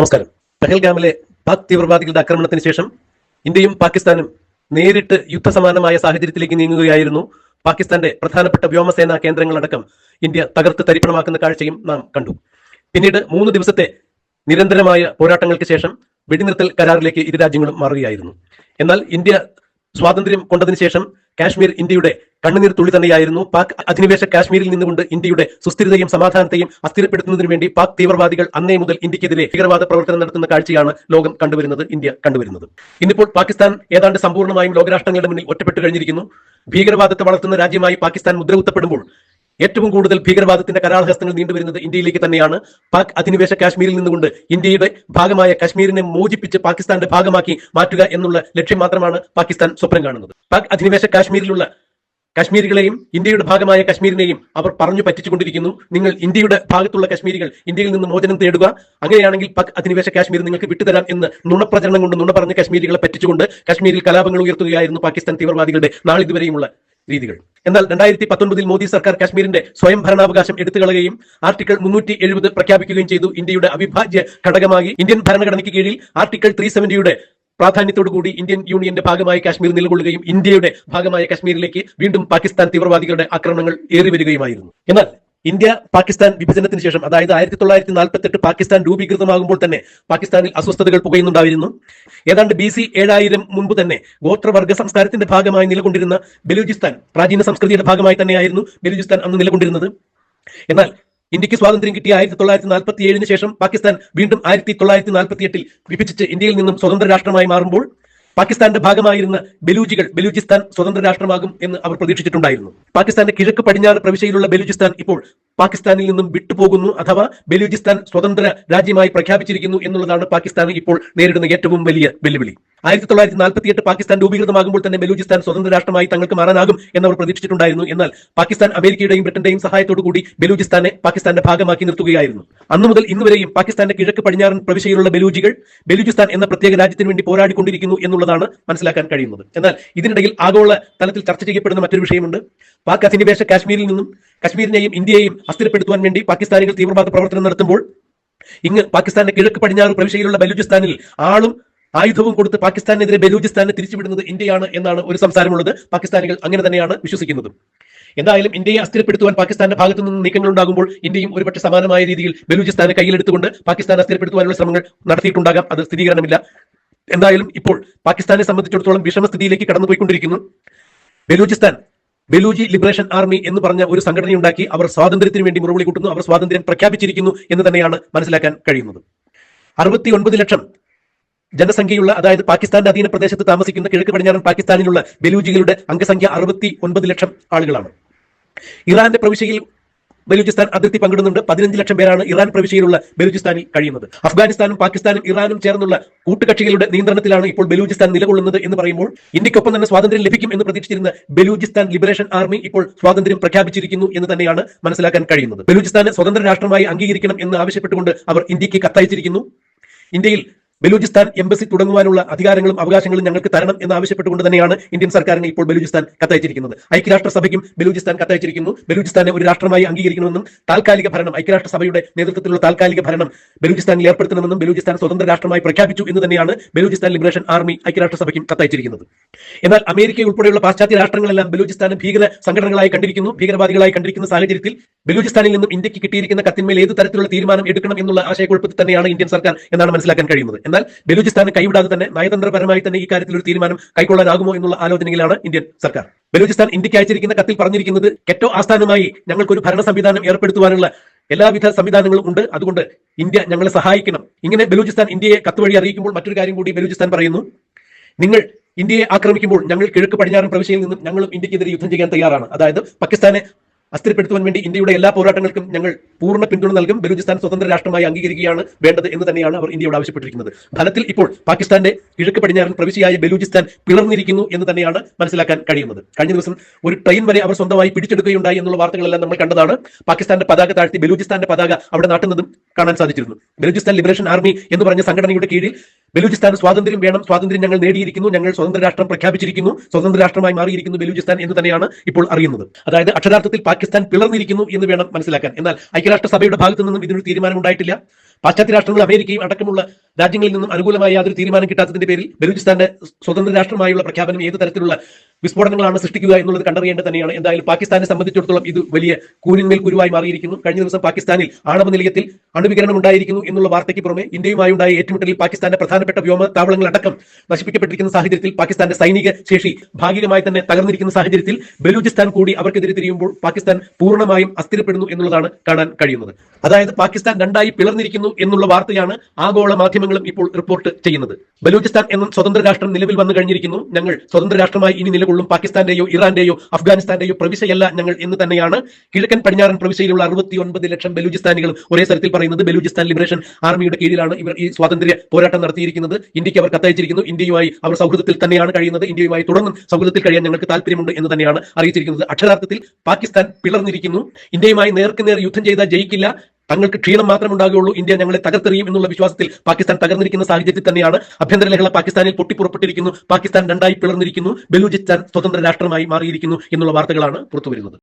നമസ്കാരം. പെഹൽഗാമിലെ പാക് തീവ്രവാദികളുടെ ആക്രമണത്തിന് ശേഷം ഇന്ത്യയും പാകിസ്ഥാനും നേരിട്ട് യുദ്ധസമാനമായ സാഹചര്യത്തിലേക്ക് നീങ്ങുകയായിരുന്നു. പാകിസ്ഥാന്റെ പ്രധാനപ്പെട്ട വ്യോമസേനാ കേന്ദ്രങ്ങളടക്കം ഇന്ത്യ തകർത്ത് തരിപ്പണമാക്കുന്ന കാഴ്ചയും നാം കണ്ടു. പിന്നീട് മൂന്ന് ദിവസത്തെ നിരന്തരമായ പോരാട്ടങ്ങൾക്ക് ശേഷം വെടിനിർത്തൽ കരാറിലേക്ക് ഇരു രാജ്യങ്ങളും മാറുകയായിരുന്നു. എന്നാൽ ഇന്ത്യ സ്വാതന്ത്ര്യം കൊണ്ടതിന് ശേഷം കാശ്മീർ ഇന്ത്യയുടെ കണ്ണുനീർ തുള്ളി തന്നെയായിരുന്നു. പാക് അധിനിവേശ കാശ്മീരിൽ നിന്നുകൊണ്ട് ഇന്ത്യയുടെ സുസ്ഥിരതയും സമാധാനത്തെയും അസ്ഥിരപ്പെടുത്തുന്നതിനു വേണ്ടി പാക് തീവ്രവാദികൾ അന്നേ മുതൽ ഇന്ത്യക്കെതിരെ ഭീകരവാദ പ്രവർത്തനം നടത്തുന്ന കാഴ്ചയാണ് ലോകം കണ്ടുവരുന്നത് ഇന്ത്യ കണ്ടുവരുന്നത്. ഇന്നിപ്പോൾ പാകിസ്ഥാൻ ഏതാണ്ട് സമ്പൂർണമായും ലോകരാഷ്ട്രങ്ങളുടെ മുന്നിൽ ഒറ്റപ്പെട്ടു കഴിഞ്ഞിരിക്കുന്നു. ഭീകരവാദത്തെ വളർത്തുന്ന രാജ്യമായി പാകിസ്ഥാൻ മുദ്രകുത്തപ്പെടുമ്പോൾ ഏറ്റവും കൂടുതൽ ഭീകരവാദത്തിന്റെ കരാളഹസ്തങ്ങൾ നീണ്ടുവരുന്നത് ഇന്ത്യയിലേക്ക് തന്നെയാണ്. പാക് അധിനിവേശ കാശ്മീരിൽ നിന്നുകൊണ്ട് ഇന്ത്യയുടെ ഭാഗമായ കാശ്മീരിനെ മോചിപ്പിച്ച് പാകിസ്ഥാന്റെ ഭാഗമാക്കി മാറ്റുക എന്നുള്ള ലക്ഷ്യം മാത്രമാണ് പാകിസ്ഥാൻ സ്വപ്നം കാണുന്നത്. പാക് അധിനിവേശ കാശ്മീരിലുള്ള കാശ്മീരികളെയും ഇന്ത്യയുടെ ഭാഗമായ കാശ്മീരിനെയും അവർ പറഞ്ഞു പറ്റിച്ചുകൊണ്ടിരിക്കുന്നു. നിങ്ങൾ ഇന്ത്യയുടെ ഭാഗത്തുള്ള കാശ്മീരികൾ ഇന്ത്യയിൽ നിന്ന് മോചനം തേടുക. അങ്ങനെയാണെങ്കിൽ പാക് അധിനിവേശ കാശ്മീർ നിങ്ങൾക്ക് വിട്ടുതരാം എന്ന് നുണപ്രചരണം കൊണ്ട് നുണ പറഞ്ഞ കാശ്മീരികളെ പറ്റിച്ചുകൊണ്ട് കാശ്മീരിൽ കലാപങ്ങൾ ഉയർത്തുകയായിരുന്നു പാകിസ്ഥാൻ തീവ്രവാദികളുടെ നാളിതുവരെയുമുള്ള രീതികൾ. എന്നാൽ രണ്ടായിരത്തി പത്തൊൻപതിൽ മോദി സർക്കാർ കാശ്മീരിന്റെ സ്വയം ഭരണാവകാശം എടുത്തുകളയുകയും ആർട്ടിക്കിൾ മുന്നൂറ്റി എഴുപത് പ്രഖ്യാപിക്കുകയും ചെയ്തു. ഇന്ത്യയുടെ അവിഭാജ്യ ഘടകമായി ഇന്ത്യൻ ഭരണഘടനയ്ക്ക് കീഴിൽ ആർട്ടിക്കിൾ ത്രീ സെവന്റിയുടെ പ്രാധാന്യത്തോടുകൂടി ഇന്ത്യൻ യൂണിയന്റെ ഭാഗമായി കാശ്മീർ നിലകൊള്ളുകയും ഇന്ത്യയുടെ ഭാഗമായ കാശ്മീരിലേക്ക് വീണ്ടും പാകിസ്ഥാൻ തീവ്രവാദികളുടെ ആക്രമണങ്ങൾ ഏറി വരികയുമായിരുന്നു എന്നാൽ ഇന്ത്യ പാകിസ്ഥാൻ വിഭജനത്തിന് ശേഷം അതായത് ആയിരത്തി തൊള്ളായിരത്തി നാൽപ്പത്തി എട്ട് പാകിസ്ഥാൻ രൂപീകൃതമാകുമ്പോൾ തന്നെ പാകിസ്ഥാനിൽ അസ്വസ്ഥതകൾ പുകയുന്നുണ്ടായിരുന്നു. ഏതാണ്ട് ബി സി ഏഴായിരം മുൻപ് തന്നെ ഗോത്രവർഗ സംസ്കാരത്തിന്റെ ഭാഗമായി നിലകൊണ്ടിരുന്ന ബലൂചിസ്ഥാൻ പ്രാചീന സംസ്കൃതിയുടെ ഭാഗമായി തന്നെയായിരുന്നു ബലൂചിസ്ഥാൻ അന്ന് നിലകൊണ്ടിരുന്നത്. എന്നാൽ ഇന്ത്യയ്ക്ക് സ്വാതന്ത്ര്യം കിട്ടിയ ആയിരത്തി തൊള്ളായിരത്തി നാൽപ്പത്തി ഏഴിന് ശേഷം പാകിസ്ഥാൻ വീണ്ടും ആയിരത്തി തൊള്ളായിരത്തി നാൽപ്പത്തി എട്ടിൽ വിഭജിച്ച് ഇന്ത്യയിൽ നിന്നും സ്വതന്ത്ര രാഷ്ട്രമായി മാറുമ്പോൾ പാകിസ്ഥാന്റെ ഭാഗമായിരുന്ന ബലൂജികൾ ബലൂചിസ്ഥാൻ സ്വതന്ത്ര രാഷ്ട്രമാകും എന്ന് അവർ പ്രതീക്ഷിച്ചിട്ടുണ്ടായിരുന്നു. പാകിസ്ഥാന്റെ കിഴക്ക് പടിഞ്ഞാറ് പ്രവിശ്യയിലുള്ള ബലൂചിസ്ഥാൻ ഇപ്പോൾ പാകിസ്ഥാനിൽ നിന്നും വിട്ടുപോകുന്നു അഥവാ ബലൂചിസ്ഥാൻ സ്വതന്ത്ര രാജ്യമായി പ്രഖ്യാപിച്ചിരിക്കുന്നു എന്നുള്ളതാണ് പാകിസ്ഥാൻ ഇപ്പോൾ നേരിടുന്ന ഏറ്റവും വലിയ വെല്ലുവിളി. ആയിരത്തി തൊള്ളായിരത്തി നാൽപ്പത്തി എട്ട് പാകിസ്ഥാൻ രൂപീകൃതമാകുമ്പോൾ തന്നെ ബലൂചിസ്ഥാൻ സ്വതന്ത്ര രാഷ്ട്രമായി തങ്ങൾക്ക് മാറാനാകും എന്നവർ പ്രതീക്ഷിച്ചിട്ടുണ്ടായിരുന്നു. എന്നാൽ പാകിസ്ഥാൻ അമേരിക്കയുടെയും ബ്രിട്ടന്റെയും സഹായത്തോടു കൂടി ബലൂചിസ്ഥാനെ പാകിസ്ഥാന്റെ ഭാഗമാക്കി നിർത്തുകയായിരുന്നു. അന്നു മുതൽ ഇന്നുവരെയും പാകിസ്ഥാന്റെ കിഴക്ക് പടിഞ്ഞാറൻ പ്രവിശ്യയിലുള്ള ബലൂജികൾ ബലൂചിസ്ഥാൻ എന്ന പ്രത്യേക രാജ്യത്തിന് വേണ്ടി പോരാടിക്കൊണ്ടിരിക്കുന്നു എന്നുള്ളതാണ് മനസ്സിലാക്കാൻ കഴിയുന്നത്. എന്നാൽ ഇതിനിടയിൽ ആഗോള തലത്തിൽ ചർച്ച ചെയ്യപ്പെടുന്ന മറ്റൊരു വിഷയമുണ്ട്. പാക് അധിനിവേശ കാശ്മീരിൽ നിന്നും കാശ്മീരിനെയും ഇന്ത്യയെയും അസ്ഥിരപ്പെടുത്തുവാൻ വേണ്ടി പാകിസ്ഥാനികൾ തീവ്രവാദ പ്രവർത്തനം നടത്തുമ്പോൾ ഇങ്ങ് പാകിസ്ഥാന്റെ കിഴക്ക് പടിഞ്ഞാറ് പ്രവിശ്യയിലുള്ള ബലൂചിസ്ഥാനിൽ ആളും ആയുധവും കൊടുത്ത് പാകിസ്ഥാനെതിരെ ബലൂചിസ്ഥാനെ തിരിച്ചുവിടുന്നത് ഇന്ത്യയാണ് എന്നാണ് ഒരു സംസാരമുള്ളത്. പാകിസ്ഥാനികൾ അങ്ങനെ തന്നെയാണ് വിശ്വസിക്കുന്നത്. എന്തായാലും ഇന്ത്യയെ അസ്ഥിരപ്പെടുത്തുവാൻ പാകിസ്ഥാന്റെ ഭാഗത്തു നിന്ന് നീക്കങ്ങൾ ഉണ്ടാകുമ്പോൾ ഇന്ത്യയും ഒരുപക്ഷെ സമാനമായ രീതിയിൽ ബലൂചിസ്ഥാനെ കയ്യിലെടുത്തുകൊണ്ട് പാകിസ്ഥാൻ അസ്ഥിരപ്പെടുത്തുവാനുള്ള ശ്രമങ്ങൾ നടത്തിയിട്ടുണ്ടാകാം. അത് സ്ഥിരീകരണമില്ല. എന്തായാലും ഇപ്പോൾ പാകിസ്ഥാനെ സംബന്ധിച്ചിടത്തോളം വിഷമസ്ഥിതിയിലേക്ക് കടന്നുപോയിക്കൊണ്ടിരിക്കുന്നു. ബലൂചിസ്ഥാൻ ബലൂജി ലിബറേഷൻ ആർമി എന്ന് പറഞ്ഞ ഒരു സംഘടനയുണ്ടാക്കി അവർ സ്വാതന്ത്ര്യത്തിന് വേണ്ടി മുറവിളി കൂട്ടുന്നു അവർ സ്വാതന്ത്ര്യം പ്രഖ്യാപിച്ചിരിക്കുന്നു എന്ന് തന്നെയാണ് മനസ്സിലാക്കാൻ കഴിയുന്നത്. അറുപത്തി ലക്ഷം ജനസംഖ്യയുള്ള അതായത് പാകിസ്ഥാന്റെ അധീന പ്രദേശത്ത് താമസിക്കുന്ന കിഴക്ക് പടിഞ്ഞാറൻ പാകിസ്ഥാനിലുള്ള ബലൂജികളുടെ അംഗസംഖ്യ അറുപത്തി ഒൻപത് ലക്ഷം ആളുകളാണ്. ഇറാന്റെ പ്രവിശ്യയിൽ ബലൂചിസ്ഥാൻ അതിർത്തി പങ്കിടുന്നുണ്ട്. പതിനഞ്ച് ലക്ഷം പേരാണ് ഇറാൻ പ്രവിശ്യയിലുള്ള ബലൂചിസ്ഥാനിൽ കഴിയുന്നത്. അഫ്ഗാനിസ്ഥാനും പാകിസ്ഥാനും ഇറാനും ചേർന്നുള്ള കൂട്ടുകക്ഷികളുടെ നിയന്ത്രണത്തിലാണ് ഇപ്പോൾ ബലൂചിസ്ഥാൻ നിലകൊള്ളുന്നത് എന്ന് പറയുമ്പോൾ ഇന്ത്യക്കൊപ്പം തന്നെ സ്വാതന്ത്ര്യം ലഭിക്കും എന്ന് പ്രതീക്ഷിച്ചിരുന്ന ബലൂചിസ്ഥാൻ ലിബറേഷൻ ആർമി ഇപ്പോൾ സ്വാതന്ത്ര്യം പ്രഖ്യാപിച്ചിരിക്കുന്നു എന്ന് തന്നെയാണ് മനസ്സിലാക്കാൻ കഴിയുന്നത്. ബലൂചിസ്ഥാനെ സ്വതന്ത്ര രാഷ്ട്രമായി അംഗീകരിക്കണം എന്ന് ആവശ്യപ്പെട്ടുകൊണ്ട് അവർ ഇന്ത്യയ്ക്ക് കത്തയച്ചിരിക്കുന്നു. ഇന്ത്യയിൽ ബലൂചിസ്ഥാൻ എംബസി തുടങ്ങുവാനുള്ള അധികാരങ്ങളും അവകാശങ്ങളും ഞങ്ങൾക്ക് തരണം എന്ന് ആവശ്യപ്പെട്ടുകൊണ്ട് തന്നെയാണ് ഇന്ത്യൻ സർക്കാരിന് ഇപ്പോൾ ബലൂചിസ്ഥാൻ കത്തയച്ചിരിക്കുന്നത്. ഐക്യരാഷ്ട്രസഭയ്ക്കും ബലൂചിസ്ഥാൻ കത്തയച്ചിരിക്കുന്നു. ബലൂചിസ്ഥാനെ ഒരു രാഷ്ട്രമായി അംഗീകരിക്കണമെന്നും താൽക്കാലിക ഭരണം ഐക്യരാഷ്ട്രസഭയുടെ നേതൃത്വത്തിലുള്ള താൽക്കാലിക ഭരണം ബലൂചിസ്ഥാനിൽ ഏർപ്പെടുത്തണമെന്നും ബലൂചിസ്ഥാൻ സ്വതന്ത്ര രാഷ്ട്രമായി പ്രഖ്യാപിച്ചു എന്ന് തന്നെയാണ് ബലൂചിസ്ഥാൻ ലിബറേഷൻ ആർമി ഐക്യരാഷ്ട്രസഭയ്ക്കും കത്തയച്ചിരിക്കുന്നത്. എന്നാൽ അമേരിക്ക ഉൾപ്പെടെയുള്ള പാശ്ചാത്യ രാഷ്ട്രങ്ങളെല്ലാം ബലൂചിസ്ഥാനെ ഭീകര സംഘടനകളായി കണ്ടിരിക്കുന്നു ഭീകരവാദികളായി കണ്ടിരിക്കുന്ന സാഹചര്യത്തിൽ ബലൂചിസ്ഥാനിൽ നിന്നും ഇന്ത്യയ്ക്ക് കിട്ടിയിരിക്കുന്ന കത്തിന്മേൽ ഏത് തരത്തിലുള്ള തീരുമാനം എടുക്കണം എന്നുള്ള ആശയക്കുഴപ്പത്തിൽ തന്നെയാണ് ഇന്ത്യൻ സർക്കാർ എന്നാണ് മനസ്സിലാക്കാൻ കഴിയുന്നത്. എന്നാൽ ബലൂചിസ്ഥാന് കൈവിടാതെ തന്നെ നയതന്ത്രപരമായി തന്നെ ഈ കാര്യത്തിൽ ഒരു തീരുമാനം കൈക്കൊള്ളാനാകുമോ എന്നുള്ള ആലോചനയിലാണ് ഇന്ത്യൻ സർക്കാർ. ബലൂചിസ്ഥാൻ ഇന്ത്യയ്ക്ക് അയച്ചിരിക്കുന്ന കത്തിൽ പറഞ്ഞിരിക്കുന്നത് കെറ്റോ ആസ്ഥാനമായി ഞങ്ങൾക്കൊരു ഭരണ സംവിധാനം ഏർപ്പെടുത്തുവാനുള്ള എല്ലാവിധ സംവിധാനങ്ങളും ഉണ്ട്. അതുകൊണ്ട് ഇന്ത്യ ഞങ്ങളെ സഹായിക്കണം. ഇങ്ങനെ ബലൂചിസ്ഥാൻ ഇന്ത്യയെ കത്ത് വഴി അറിയിക്കുമ്പോൾ മറ്റൊരു കാര്യം കൂടി ബലൂചിസ്ഥാൻ പറയുന്നു. നിങ്ങൾ ഇന്ത്യയെ ആക്രമിക്കുമ്പോൾ ഞങ്ങൾ കിഴക്ക് പടിഞ്ഞാറൻ പ്രവിശ്യയിൽ നിന്നും ഞങ്ങളും ഇന്ത്യക്കെതിരെ യുദ്ധം ചെയ്യാൻ തയ്യാറാണ്. അതായത് പാകിസ്ഥാനെ അസ്ഥിരപ്പെടുത്തുവാൻ വേണ്ടി ഇന്ത്യയുടെ എല്ലാ പോരാട്ടങ്ങൾക്കും ഞങ്ങൾ പൂർണ പിന്തുണ നൽകും. ബലൂചിസ്ഥാൻ സ്വതന്ത്ര രാഷ്ട്രമായി അംഗീകരിക്കുകയാണ് വേണ്ടത് എന്ന് തന്നെയാണ് അവർ ഇന്ത്യയോട് ആവശ്യപ്പെട്ടിരിക്കുന്നത്. ഫലത്തിൽ ഇപ്പോൾ പാകിസ്ഥാന്റെ കിഴക്ക് പടിഞ്ഞാറൻ പ്രവിശ്യയായ ബലൂചിസ്ഥാൻ പിളർന്നിരിക്കുന്നു എന്ന് തന്നെയാണ് മനസ്സിലാക്കാൻ കഴിയുന്നത്. കഴിഞ്ഞ ദിവസം ഒരു ട്രെയിൻ വരെ അവർ സ്വന്തമായി പിടിച്ചെടുക്കുകയുണ്ടായി എന്നുള്ള വാർത്തകളെല്ലാം നമ്മൾ കണ്ടതാണ്. പാകിസ്ഥാന്റെ പതാക താഴ്ത്തി ബലൂചിസ്ഥാന്റെ പതാക അവിടെ നാട്ടുന്നതും കാണാൻ സാധിച്ചിരുന്നു. ബലൂചിസ്ഥാൻ ലിബറേഷൻ ആർമി എന്ന് പറഞ്ഞ സംഘടനയുടെ കീഴിൽ ബലൂചിസ്ഥാൻ സ്വാതന്ത്ര്യം വേണം സ്വാതന്ത്ര്യം ഞങ്ങൾ നേടിയിരിക്കുന്നു ഞങ്ങൾ സ്വതന്ത്ര രാഷ്ട്രം പ്രഖ്യാപിച്ചിരിക്കുന്നു സ്വതന്ത്ര രാഷ്ട്രമായി മാറിയിരിക്കുന്നു ബലൂചിസ്ഥാൻ എന്ന് തന്നെയാണ് ഇപ്പോൾ അറിയുന്നത്. അതായത് അക്ഷരാർത്ഥത്തിൽ പാകിസ്ഥാൻ പിളർന്നിരിക്കുന്നു എന്ന് വേണം മനസ്സിലാക്കാൻ. എന്നാൽ ഐക്യരാഷ്ട്രസഭയുടെ ഭാഗത്തു നിന്നും ഇതിനൊരു തീരുമാനം ഉണ്ടായിട്ടില്ല പാശ്ചാത്യ രാഷ്ട്രങ്ങൾ അമേരിക്കയും അടക്കമുള്ള രാജ്യങ്ങളിൽ നിന്നും അനുകൂലമായ യാതൊരു തീരുമാനം കിട്ടാത്തതിന്റെ പേരിൽ ബലൂചിസ്ഥാന്റെ സ്വതന്ത്ര രാഷ്ട്രമായുള്ള പ്രഖ്യാപനം ഏത് തരത്തിലുള്ള വിസ്ഫോടനങ്ങളാണ് സൃഷ്ടിക്കുക എന്നുള്ളത് കണ്ടറിയേണ്ടത് തന്നെയാണ്. എന്തായാലും പാകിസ്ഥാനെ സംബന്ധിച്ചിടത്തോളം ഇത് വലിയ കൂലിന്മേൽ കുരുവായി മാറിയിരിക്കുന്നു. കഴിഞ്ഞ ദിവസം പാകിസ്ഥാനിൽ ആണവ നിലയത്തിൽ അണുവികരണം ഉണ്ടായിരിക്കുന്നു എന്നുള്ള വാർത്തയ്ക്ക് പുറമെ ഇന്ത്യയുമായി ഉണ്ടായ ഏറ്റുമുട്ടലിൽ പാകിസ്ഥാന്റെ പ്രധാനപ്പെട്ട വ്യോമത്താവളങ്ങൾ അടക്കം നശിപ്പിക്കപ്പെട്ടിരിക്കുന്ന സാഹചര്യത്തിൽ പാകിസ്ഥാന്റെ സൈനിക ശേഷി ഭാഗികമായി തന്നെ തകർന്നിരിക്കുന്ന സാഹചര്യത്തിൽ ബലൂചിസ്ഥാൻ കൂടി അവർക്കെതിരെ തിരിയുമ്പോൾ പാകിസ്ഥാൻ പൂർണമായും അസ്ഥിരപ്പെടുന്നു എന്നുള്ളതാണ് കാണാൻ കഴിയുന്നത്. അതായത് പാകിസ്ഥാൻ രണ്ടായി പിളർന്നിരിക്കുന്നു എന്നുള്ള വാർത്തയാണ് ആഗോള മാധ്യമങ്ങളും ഇപ്പോൾ റിപ്പോർട്ട് ചെയ്യുന്നത്. ബലൂചിസ്ഥാൻ എന്ന സ്വതന്ത്ര രാഷ്ട്രം നിലവിൽ വന്നു കഴിഞ്ഞിരിക്കുന്നു. ഞങ്ങൾ സ്വതന്ത്ര രാഷ്ട്രമായി ഇനി നിലകൊള്ളും പാകിസ്ഥാന്റെയോ ഇറാന്റെയോ അഫ്ഗാനിസ്ഥാന്റെയോ പ്രവിശ്യയല്ല ഞങ്ങൾ എന്ന് തന്നെയാണ്. കിഴക്കൻ പടിഞ്ഞാറൻ പ്രവിശ്യയിലുള്ള അറുപത്തി ഒൻപത് ലക്ഷം ബലൂചിസ്ഥാനികൾ ഒരേ സ്ഥലത്തിൽ പറയുന്നത് ബലൂചിസ്ഥാൻ ലിബറേഷൻ ആർമിയുടെ കീഴിലാണ് ഇവർ ഈ സ്വാതന്ത്ര്യ പോരാട്ടം നടത്തിയിരിക്കുന്നത്. ഇന്ത്യയ്ക്ക് അവർ കത്തയച്ചിരിക്കുന്നു ഇന്ത്യയുമായി അവർ സൗഹൃദത്തിൽ തന്നെയാണ് കഴിയുന്നത്. ഇന്ത്യയുമായി തുടർന്നും സൗഹൃദത്തിൽ കഴിയാൻ ഞങ്ങൾക്ക് താല്പര്യമുണ്ട് എന്ന് തന്നെയാണ് അറിയിച്ചിരിക്കുന്നത്. അക്ഷരാർത്ഥത്തിൽ പാകിസ്ഥാൻ പിളർന്നിരിക്കുന്നു. ഇന്ത്യയുമായി നേർക്കുനേർ യുദ്ധം ചെയ്താൽ ജയിക്കില്ല. തങ്ങൾക്ക് ക്ഷീണം മാത്രം ഉണ്ടാകുകയുള്ളൂ. ഇന്ത്യ ഞങ്ങളെ തകർത്തെറിയും എന്നുള്ള വിശ്വാസത്തിൽ പാകിസ്ഥാൻ തകർന്നിരിക്കുന്ന സാഹചര്യത്തിൽ തന്നെയാണ് ആഭ്യന്തര ലഹള പാകിസ്ഥാനിൽ പൊട്ടിപ്പുറപ്പെട്ടിരിക്കുന്നു. പാകിസ്ഥാൻ രണ്ടായി പിളർന്നിരിക്കുന്നു. ബലൂചിസ്ഥാൻ സ്വതന്ത്ര രാഷ്ട്രമായി മാറിയിരിക്കുന്നു എന്നുള്ള വാർത്തകളാണ് പുറത്തുവരുന്നത്.